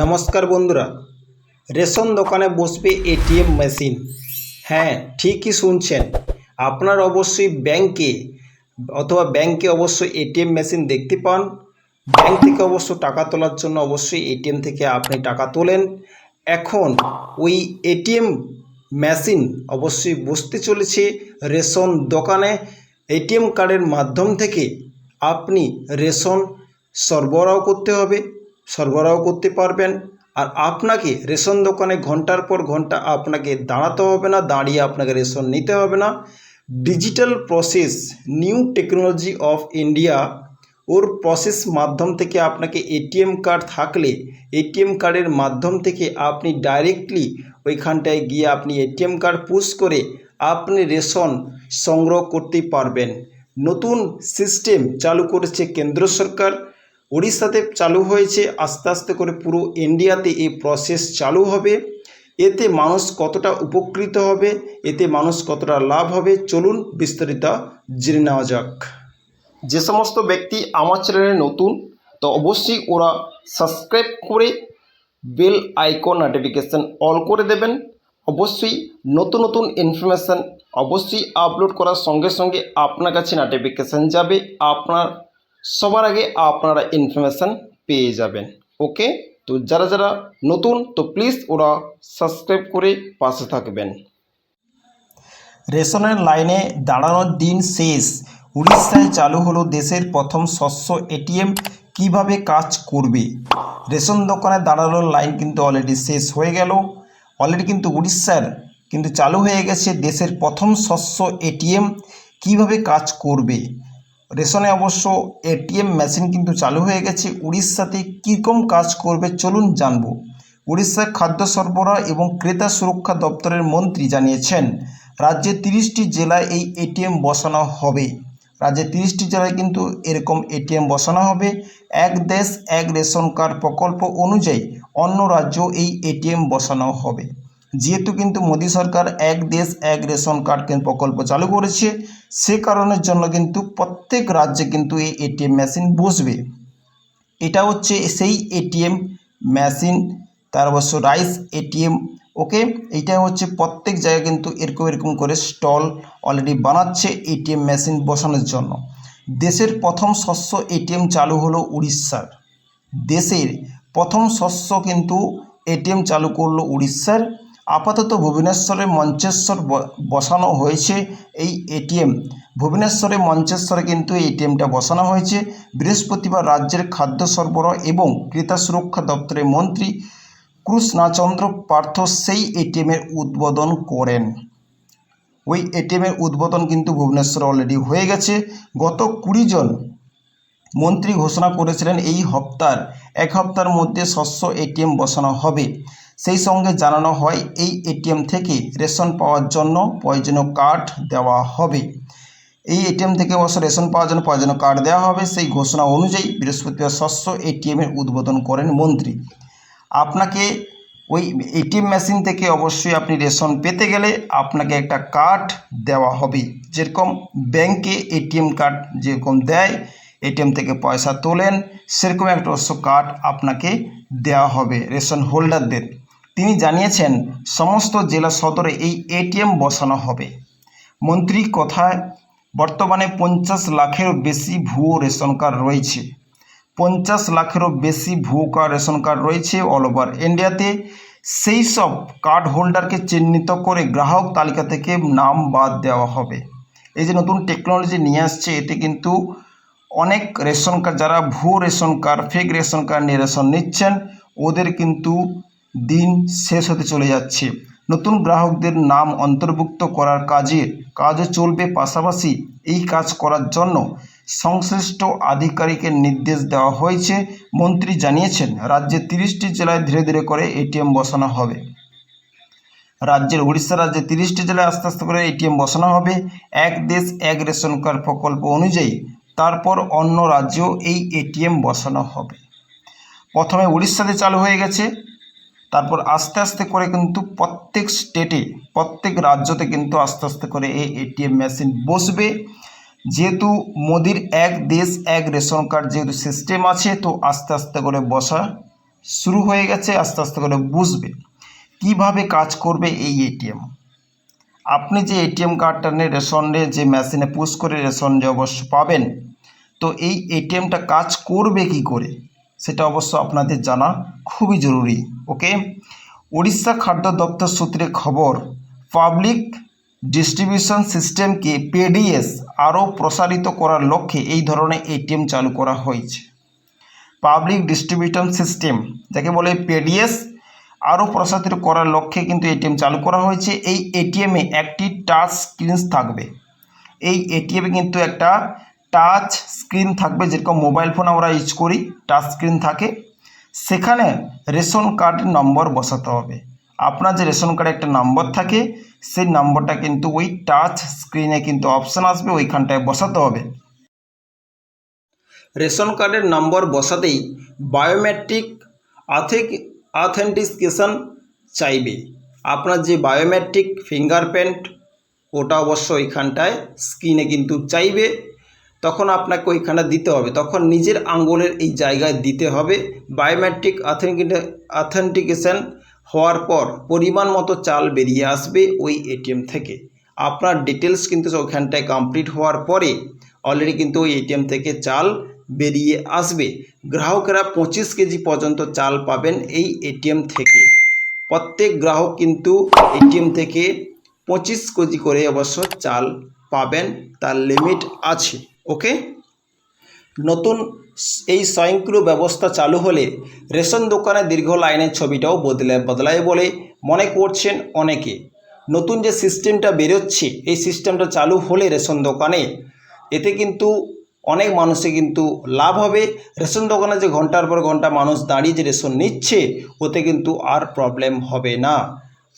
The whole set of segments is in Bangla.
নমস্কার বন্ধুরা, রেশন দোকানে বসবে এটিএম মেশিন। হ্যাঁ ঠিকই শুনছেন। আপনার অবশ্যই ব্যাংকে অথবা ব্যাংকে অবশ্যই এটিএম মেশিন দেখতে পান। ব্যাংক থেকে অবশ্য টাকা তোলার জন্য অবশ্যই এটিএম থেকে আপনি টাকা তোলেন। এখন ওই এটিএম মেশিন অবশ্যই বসতে চলেছে রেশন দোকানে। এটিএম কার্ডের মাধ্যম থেকে আপনি রেশন সরবরাহ করতে হবে। সরবরাহ করতে পারবেন। আর আপনাকে রেশন দোকানে ঘণ্টার পর ঘণ্টা আপনাকে দাঁড়াতে হবে না, দাঁড়িয়ে আপনাকে রেশন নিতে হবে না। Digital process, new technology of India, or process মাধ্যম থেকে আপনাকে এটিএম কার্ড থাকলে এটিএম কার্ডের মাধ্যম থেকে আপনি ডাইরেক্টলি ওইখানটায় গিয়ে আপনি এটিএম কার্ড পুশ করে আপনি রেশন সংগ্রহ করতে পারবেন। নতুন সিস্টেম চালু করেছে কেন্দ্র সরকার। উড়িষ্যাতে চালু হয়েছে, আস্তে আস্তে করে পুরো ইন্ডিয়াতে এই প্রসেস চালু হবে। এতে মানুষ কতটা উপকৃত হবে, এতে মানুষ কতটা লাভ হবে, চলুন বিস্তারিত জেনে নেওয়া যাক। যে সমস্ত ব্যক্তি আমার চ্যানেলে নতুন, তো অবশ্যই ওরা সাবস্ক্রাইব করে বেল আইকন নোটিফিকেশান অল করে দেবেন। অবশ্যই নতুন নতুন ইনফরমেশান অবশ্যই আপলোড করার সঙ্গে সঙ্গে আপনার কাছে নোটিফিকেশান যাবে, আপনার সবার আগে আপনারা ইনফরমেশান পেয়ে যাবেন ওকে তো যারা যারা নতুন, তো প্লিজ ওরা সাবস্ক্রাইব করে পাশে থাকবেন। রেশনের লাইনে দাঁড়ানোর দিন শেষ। উড়িষ্যায় চালু হলো দেশের প্রথম শস্য এটিএম কীভাবে কাজ করবে? রেশন দোকানে দাঁড়ানোর লাইন কিন্তু অলরেডি শেষ হয়ে গেল। অলরেডি কিন্তু উড়িষ্যার কিন্তু চালু হয়ে গেছে দেশের প্রথম শস্য এটিএম কীভাবে কাজ করবে? রেশনে অবশ্য এটিএম মেশিন কিন্তু চালু হয়ে গেছে। উড়িষ্যাতে কীরকম কাজ করবে চলুন জানব। উড়িষ্যার খাদ্য সরবরাহ এবং ক্রেতা সুরক্ষা দপ্তরের মন্ত্রী জানিয়েছেন, রাজ্যে তিরিশটি জেলায় এই এটিএম বসানো হবে। রাজ্যে তিরিশটি জেলায় কিন্তু এরকম এটিএম বসানো হবে। এক দেশ, এক রেশন কার্ড প্রকল্প অনুযায়ী অন্য রাজ্য এই এটিএম বসানো হবে। যেহেতু কিন্তু মোদী সরকার এক দেশ, এক রেশন কার্ড প্রকল্প চালু করেছে, সে কারণের জন্য কিন্তু প্রত্যেক রাজ্যে কিন্তু এই এটিএম মেশিন বসবে। এটা হচ্ছে সেই এটিএম মেশিন, তার অবশ্য রাইস এটিএম ওকে? এইটা হচ্ছে প্রত্যেক জায়গায় কিন্তু এরকম এরকম করে স্টল অলরেডি বানাচ্ছে এটিএম মেশিন বসানোর জন্য। দেশের প্রথম শস্য এটিএম চালু হলো উড়িষ্যার। দেশের প্রথম শস্য কিন্তু এটিএম চালু করল উড়িষ্যার। আপাতত ভুবনেশ্বরে মঞ্চেশ্বর বসানো হয়েছে এই এটিএম ভুবনেশ্বরে মঞ্চেশ্বরে কিন্তু এটিএমটা বসানো হয়েছে। বৃহস্পতিবার রাজ্যের খাদ্য সরবরাহ এবং ক্রেতা সুরক্ষা দপ্তরের মন্ত্রী কৃষ্ণাচন্দ্র পার্থ সেই এটিএমের উদ্বোধন করেন। ওই এটিএমের উদ্বোধন কিন্তু ভুবনেশ্বরে অলরেডি হয়ে গেছে। গত কুড়ি জন মন্ত্রী ঘোষণা করেছিলেন এই হপ্তার, এক হপ্তার মধ্যে শস্য এটিএম বসানো হবে। সেই সঙ্গে জানানো হয়, এই এটিএম থেকে রেশন পাওয়ার জন্য প্রয়োজনীয় কার্ড দেওয়া হবে। এই এটিএম থেকে অবশ্য রেশন পাওয়ার জন্য প্রয়োজনীয় কার্ড দেওয়া হবে, সেই ঘোষণা অনুযায়ী বৃহস্পতিবার শস্য এটিএমের উদ্বোধন করেন মন্ত্রী। আপনাকে ওই এটিএম মেশিন থেকে অবশ্যই আপনি রেশন পেতে গেলে আপনাকে একটা কার্ড দেওয়া হবে। যেরকম ব্যাংকে এটিএম কার্ড যেরকম দেয়, এটিএম থেকে পয়সা তোলেন, সেরকম একটা অবশ্য কার্ড আপনাকে দেওয়া হবে, রেশন হোল্ডারদের। তিনি জানিয়েছেন, সমস্ত জেলা সদরে এই এটিএম বসানো হবে। মন্ত্রী কথায়, বর্তমানে পঞ্চাশ লাখেরও বেশি ভুয়ো রেশন কার্ড রয়েছে। পঞ্চাশ লাখেরও বেশি ভুয়ো কার্ড, রেশন কার্ড রয়েছে অল ওভার ইন্ডিয়াতে সেই সব কার্ড হোল্ডারকে চিহ্নিত করে গ্রাহক তালিকা থেকে নাম বাদ দেওয়া হবে। এই যে নতুন টেকনোলজি নিয়ে আসছে, এতে কিন্তু অনেক রেশন কার্ড, যারা ভুয়ো ration card fake ration card নিয়ে রেশন নিচ্ছেন, ওদের কিন্তু দিন শেষ হতে চলে যাচ্ছে। নতুন গ্রাহকদের নাম অন্তর্ভুক্ত করার কাজে কাজও চলবে পাশাপাশি এই কাজ করার জন্য সংশ্লিষ্ট আধিকারিকের নির্দেশ দেওয়া হয়েছে, মন্ত্রী জানিয়েছেন। রাজ্যে তিরিশটি জেলায় ধীরে ধীরে করে এটিএম বসানো হবে। রাজ্যের উড়িষ্যা রাজ্যে তিরিশটি জেলায় আস্তে আস্তে করে এটিএম বসানো হবে। এক দেশ, এক রেশন কার্ড প্রকল্প অনুযায়ী তারপর অন্য রাজ্যেও এই এটিএম বসানো হবে। প্রথমে উড়িষ্যাতে চালু হয়ে গেছে। তারপর আস্তে আস্তে করে কিন্তু প্রত্যেক স্টেটে প্রত্যেক রাজ্যতে কিন্তু আস্তে আস্তে করে এই এটিএম মেশিন বসবে। যেহেতু মোদির এক দেশ, এক রেশন কার্ড যেহেতু সিস্টেম আছে, তো আস্তে আস্তে করে বসা শুরু হয়ে গেছে, আস্তে আস্তে করে বুঝবে কীভাবে কাজ করবে এই এটিএম আপনি যে এটিএম কার্ডটা নিয়ে, রেশনে যে মেশিনে পুশ করে রেশন যে অবশ্য পাবেন, তো এই এটিএমটা কাজ করবে কি করে? সেটা অবশ্য আপনাদের জানা খুবই জরুরি, ওকে? উড়িষ্যা খাদ্য দপ্তর সূত্রে খবর, পাবলিক ডিস্ট্রিবিউশন সিস্টেমকে পিডিএস আরও প্রসারিত করার লক্ষ্যে এই ধরনের এটিএম চালু করা হয়েছে। পাবলিক ডিস্ট্রিবিউশন সিস্টেম, যাকে বলে পিডিএস, আরও প্রসারিত করার লক্ষ্যে কিন্তু এটিএম চালু করা হয়েছে। এই এটিএমে একটি টাচ স্ক্রিন থাকবে। এই এটিএমে কিন্তু একটা টাচ স্ক্রিন থাকবে, যেরকম মোবাইল ফোন আমরা ইউজ করি, টাচ স্ক্রিন থাকে। সেখানে রেশন কার্ডের নম্বর বসাতে হবে। আপনার যে রেশন কার্ডে একটা নম্বর থাকে, সেই নম্বরটা কিন্তু ওই টাচ স্ক্রিনে কিন্তু অপশান আসবে, ওইখানটায় বসাতে হবে। রেশন কার্ডের নম্বর বসাতেই বায়োমেট্রিক আথেক অথেন্টিকেশন চাইবে। আপনার যে বায়োমেট্রিক ফিঙ্গারপ্রিন্ট, ওটা অবশ্য ওইখানটায় স্ক্রিনে কিন্তু চাইবে। তখন আপনাকে ওইখানে দিতে হবে। তখন নিজের আঙ্গুলের এই জায়গায় দিতে হবে। বায়োমেট্রিক অথেন্টিকেশন হওয়ার পর পরিমাণ মতো চাল বেরিয়ে আসবে ওই এটিএম থেকে। আপনার ডিটেলস কিন্তু ওইখানটায় কমপ্লিট হওয়ার পরে অলরেডি কিন্তু ওই এটিএম থেকে চাল বেরিয়ে আসবে। গ্রাহকেরা পঁচিশ কেজি পর্যন্ত চাল পাবেন এই এটিএম থেকে। প্রত্যেক গ্রাহক কিন্তু এটিএম থেকে পঁচিশ কেজি করে অবশ্য চাল পাবেন, তার লিমিট আছে। ওকে? নতুন এই স্বয়ংক্রিয় ব্যবস্থা চালু হলে রেশন দোকানে দীর্ঘ লাইনের ছবিটাও বদলে বদলায় বলে মনে করছেন অনেকে। নতুন যে সিস্টেমটা বেরোচ্ছে, এই সিস্টেমটা চালু হলে রেশন দোকানে এতে কিন্তু অনেক মানুষে কিন্তু লাভ হবে। রেশন দোকানে যে ঘণ্টার পর ঘণ্টা মানুষ দাঁড়িয়ে যে রেশন নিচ্ছে, ওতে কিন্তু আর প্রবলেম হবে না।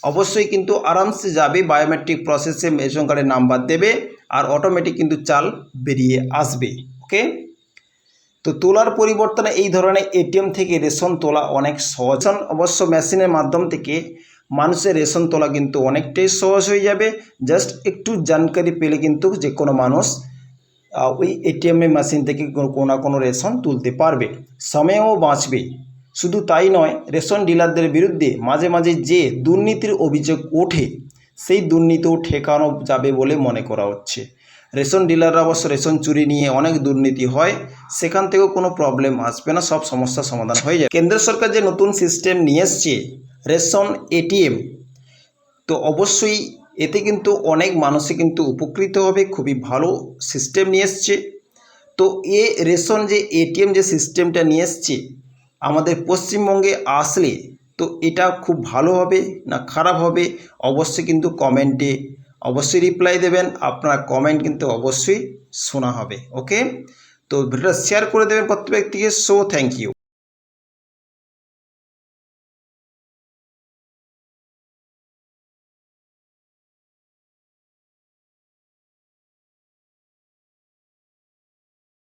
অবশ্যই কিন্তু আরামসে যাবে বায়োমেট্রিক প্রসেসে রেশন কার্ডের নাম্বার দেবে। আর অটোমেটিক কিন্তু চাল বেরিয়ে আসবে ওকে তো তোলার পরিবর্তনে এই ধরনের এটিএম থেকে রেশন তোলা অনেক সহজ অবশ্য মেশিনের মাধ্যম থেকে মানুষের রেশন তোলা কিন্তু অনেকটাই সহজ হয়ে যাবে। জাস্ট একটু জানকারি পেলে কিন্তু যে কোনো মানুষ ওই এটিএম মেশিন থেকে কোনো না কোনো রেশন তুলতে পারবে, সময়ও বাঁচবে। শুধু তাই নয়, রেশন ডিলারদের বিরুদ্ধে মাঝে মাঝে যে দুর্নীতির অভিযোগ ওঠে সেই দুর্নীতিও ঠেকানো যাবে বলে মনে করা হচ্ছে। রেশন ডিলাররা অবশ্য রেশন চুরি নিয়ে অনেক দুর্নীতি হয়, সেখান থেকেও কোনো প্রবলেম আসবে না, সব সমস্যার সমাধান হয়ে যায় কেন্দ্র সরকার যে নতুন সিস্টেম নিয়ে এসছে, রেশন এটিএম, তো অবশ্যই এতে কিন্তু অনেক মানুষই কিন্তু উপকৃত হবে, খুবই ভালো সিস্টেম নিয়ে এসছে। তো এ রেশন যে এটিএম যে সিস্টেমটা নিয়ে এসছে, আমাদের পশ্চিমবঙ্গে আসলে তো এটা খুব ভালো হবে না খারাপ হবে? অবশ্যই কিন্তু কমেন্টে অবশ্যই রিপ্লাই দেবেন। আপনার কমেন্ট কিন্তু অবশ্যই শোনা হবে ওকে তো ভিডিওটা শেয়ার করে দেবেন প্রত্যেক ব্যক্তিকে। So thank you